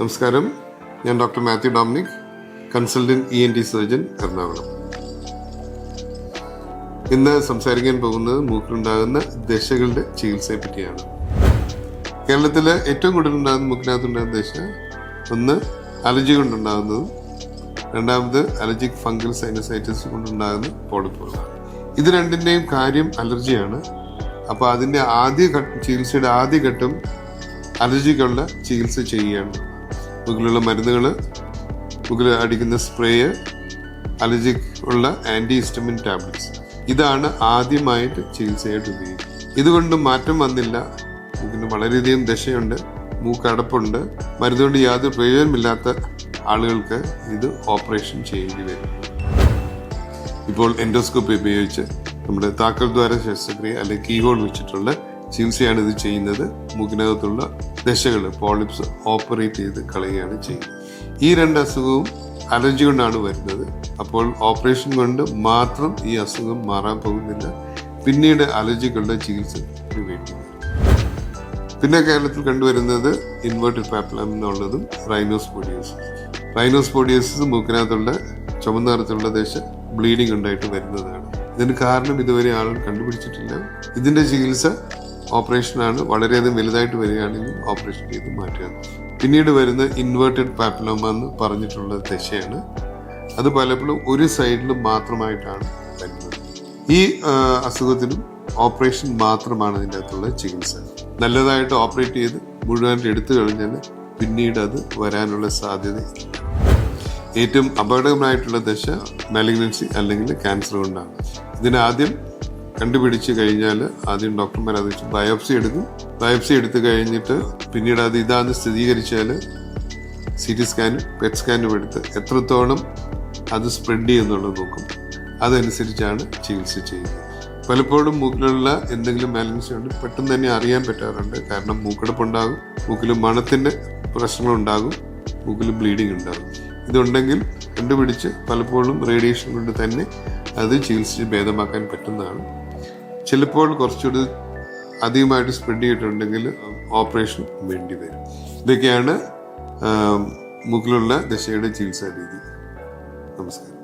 നമസ്കാരം. ഞാൻ doctor Mathew Dominic consultant E N T surgeon Ernakulam. ഇന്ന് സംസാരിക്കാൻ പോകുന്നത് മൂക്കിലുണ്ടാകുന്ന ദശകളുടെ ചികിത്സയെ പറ്റിയാണ്. കേരളത്തിൽ ഏറ്റവും കൂടുതൽ ഉണ്ടാകുന്ന മൂക്കിനകത്തുണ്ടാകുന്ന ദശ ഒന്ന് അലർജി കൊണ്ടുണ്ടാകുന്നതും രണ്ടാമത് അലർജിക് ഫംഗൽ സൈനസൈറ്റിസ് കൊണ്ടുണ്ടാകുന്ന പോളിപ്പുകളാണ്. ഇത് രണ്ടിന്റെയും കാര്യം അലർജിയാണ്. അപ്പോൾ അതിന്റെ ആദ്യ ചികിത്സയുടെ ആദ്യഘട്ടം അലർജിക്കുള്ള ചികിത്സ ചെയ്യുകയാണ്. മുകളിലുള്ള മരുന്നുകൾ മുകളിൽ അടിക്കുന്ന സ്പ്രേയ് അലർജിക് ഉള്ള ആന്റി ഹിസ്റ്റമിൻ ടാബ്ലറ്റ്സ്. ഇതാണ് ആദ്യമായിട്ട് ചികിത്സയായിട്ട് ഉപയോഗിക്കുന്നത്. ഇതുകൊണ്ട് മാറ്റം വന്നില്ല. മൂക്കിന് വളരെയധികം ദശയുണ്ട് മൂക്കടപ്പുണ്ട്. മരുന്നുകൊണ്ട് യാതൊരു പ്രയോജനമില്ലാത്ത ആളുകൾക്ക് ഇത് ഓപ്പറേഷൻ ചെയ്യേണ്ടി വരും. ഇപ്പോൾ എൻഡോസ്കോപ്പി ഉപയോഗിച്ച് നമ്മുടെ താക്കൽ ദ്വാര ശസ്ത്രക്രിയ അല്ലെങ്കിൽ കീഹോൾ വെച്ചിട്ടുള്ള ചികിത്സയാണ് ഇത് ചെയ്യുന്നത്. മുഖിനകത്തുള്ള ദശകൾ പോളിപ്സ് ഓപ്പറേറ്റ് ചെയ്ത് കളയുകയാണ് ചെയ്യുന്നത്. ഈ രണ്ട് അസുഖവും അലർജി കൊണ്ടാണ് വരുന്നത്. അപ്പോൾ ഓപ്പറേഷൻ കൊണ്ട് മാത്രം ഈ അസുഖം മാറാൻ പോകുന്നില്ല. പിന്നീട് അലർജിക്കുള്ള ചികിത്സ വേണ്ടി പിന്നെ കേരളത്തിൽ കണ്ടുവരുന്നത് ഇൻവേർട്ടഡ് പാപ്ലം എന്നുള്ളതും റൈനോസ്പോഡിയോസിസ് റൈനോസ്പോഡിയോസിസ് മൂക്കിനകത്തുള്ള ചുമന്ന നിറത്തിലുള്ള ദശ ബ്ലീഡിംഗ് ഉണ്ടായിട്ട് വരുന്നതാണ്. ഇതിന് കാരണം ഇതുവരെ ആളുകൾ കണ്ടുപിടിച്ചിട്ടില്ല. ഇതിന്റെ ചികിത്സ ഓപ്പറേഷനാണ്. വളരെയധികം വലുതായിട്ട് വരികയാണെങ്കിൽ ഓപ്പറേഷൻ ചെയ്ത് മാറ്റുകയാണ്. പിന്നീട് വരുന്ന ഇൻവേർട്ടഡ് പാപ്പിലോമ എന്ന് പറഞ്ഞിട്ടുള്ള ദശയാണ്. അത് പലപ്പോഴും ഒരു സൈഡിൽ മാത്രമായിട്ടാണ് വരുന്നത്. ഈ അസുഖത്തിനും ഓപ്പറേഷൻ മാത്രമാണ് അതിന്റെ അകത്തുള്ള ചികിത്സ. നല്ലതായിട്ട് ഓപ്പറേറ്റ് ചെയ്ത് മുഴുവൻ എടുത്തു കഴിഞ്ഞാൽ പിന്നീട് അത് വരാനുള്ള സാധ്യത ഏറ്റവും അപകടകരമായിട്ടുള്ള ദശ മാലിഗ്നൻസി അല്ലെങ്കിൽ ക്യാൻസർ കൊണ്ടാണ്. ഇതിനാദ്യം കണ്ടുപിടിച്ച് കഴിഞ്ഞാൽ ആദ്യം ഡോക്ടർമാർ അത് ബയോപ്സി എടുക്കും. ബയോപ്സി എടുത്ത് കഴിഞ്ഞിട്ട് പിന്നീട് അത് ഇതാന്ന് സ്ഥിരീകരിച്ചാൽ സി ടി സ്കാനും പെറ്റ് സ്കാനും എടുത്ത് എത്രത്തോളം അത് സ്പ്രെഡ് ചെയ്യുന്നുള്ളത് നോക്കും. അതനുസരിച്ചാണ് ചികിത്സ ചെയ്യുന്നത്. പലപ്പോഴും മൂക്കിലുള്ള എന്തെങ്കിലും ബാലൻസ് ഉണ്ട്. പെട്ടെന്ന് തന്നെ അറിയാൻ പറ്റാറുണ്ട്. കാരണം മൂക്കടപ്പുണ്ടാകും മൂക്കിൽ മണത്തിന്റെ പ്രശ്നങ്ങളുണ്ടാകും മൂക്കിൽ ബ്ലീഡിംഗ് ഉണ്ടാകും. ഇതുണ്ടെങ്കിൽ കണ്ടുപിടിച്ച് പലപ്പോഴും റേഡിയേഷൻ കൊണ്ട് തന്നെ അത് ചികിത്സിച്ച് ഭേദമാക്കാൻ പറ്റുന്നതാണ്. ചിലപ്പോൾ കുറച്ചുകൂടി അധികമായിട്ട് സ്പ്രെഡ് ചെയ്തിട്ടുണ്ടെങ്കിൽ ഓപ്പറേഷൻ വേണ്ടി വരും. ഇതൊക്കെയാണ് മൂക്കിലുള്ള ദശയുടെ ചികിത്സാ രീതി. നമസ്കാരം.